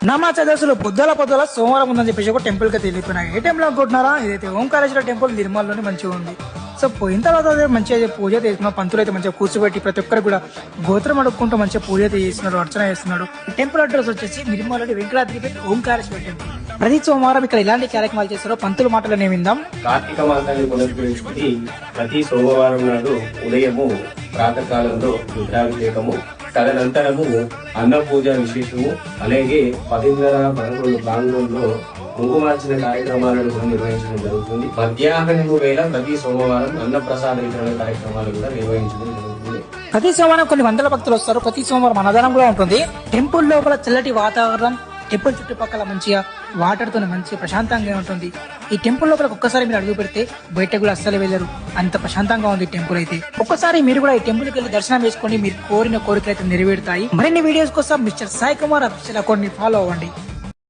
నమాచ దశలు పొద్దుల పొద్దుల సోమవారం ఉందని చెప్పేసి ఒక టెంపుల్కి తెలిపినాయి ఏ టెంపుల్ అనుకుంటున్నారా? ఇదైతే ఓంకారేశ్వర టెంపుల్ నిర్మల్లోనే మంచిగా ఉంది. సో పోయిన తర్వాత మంచిగా పూజ చేసుకున్న పంతులు అయితే మంచిగా కూర్చోబెట్టి ప్రతి ఒక్కరు కూడా గోత్రం అడుక్కుంటూ మంచిగా పూజ అయితే చేస్తున్నాడు అర్చన చేస్తున్నాడు టెంపుల్ అడ్రస్ వచ్చేసి నిర్మల్లోని వెంకటాద్రిపై ఓంకారేశ్వర టెంపుల్ ప్రతి సోమవారం ఇక్కడ ఎలాంటి కార్యక్రమాలు చేస్తారో పంతుల మాటలు విందాం. కార్తీక మాసాన్ని పునస్కరించుకుని ప్రతి సోమవారం నాడు ఉదయము ప్రాతకాలంలో రుద్రాభిషేకము తదనంతరము అన్న పూజ విశేషము అలాగే పదిన్నర పదకొండు ప్రాంగణంలో కుంకుమార్చన కార్యక్రమాలను కూడా నిర్వహించడం జరుగుతుంది. మధ్యాహ్నం వేళ ప్రతి సోమవారం అన్న ప్రసాద వితరణ కార్యక్రమాలు కూడా నిర్వహించడం జరుగుతుంది. ప్రతి సోమవారం కొన్ని వందల భక్తులు వస్తారు. ప్రతి సోమవారం అన్నదానం కూడా ఉంటుంది. టెంపుల్ లోపల చల్లటి వాతావరణం టెంపుల్ చుట్టుపక్కల మంచిగా వాటర్తో మంచిగా ప్రశాంతంగా ఉంటుంది. ఈ టెంపుల్ లోపల ఒక్కసారి మీరు అడుగు పెడితే బయట కూడా అస్సలు వెళ్ళరు. అంత ప్రశాంతంగా ఉంది టెంపుల్ అయితే. ఒక్కసారి మీరు కూడా ఈ టెంపుల్కి వెళ్ళి దర్శనం చేసుకోండి మీరు కోరిన కోరికలు అయితే నెరవేరుతాయి. మరిన్ని వీడియోస్ కోసం మిస్టర్ సాయి కుమార్ అఫీషియల్ అకౌంట్ని ఫాలో అవ్వండి.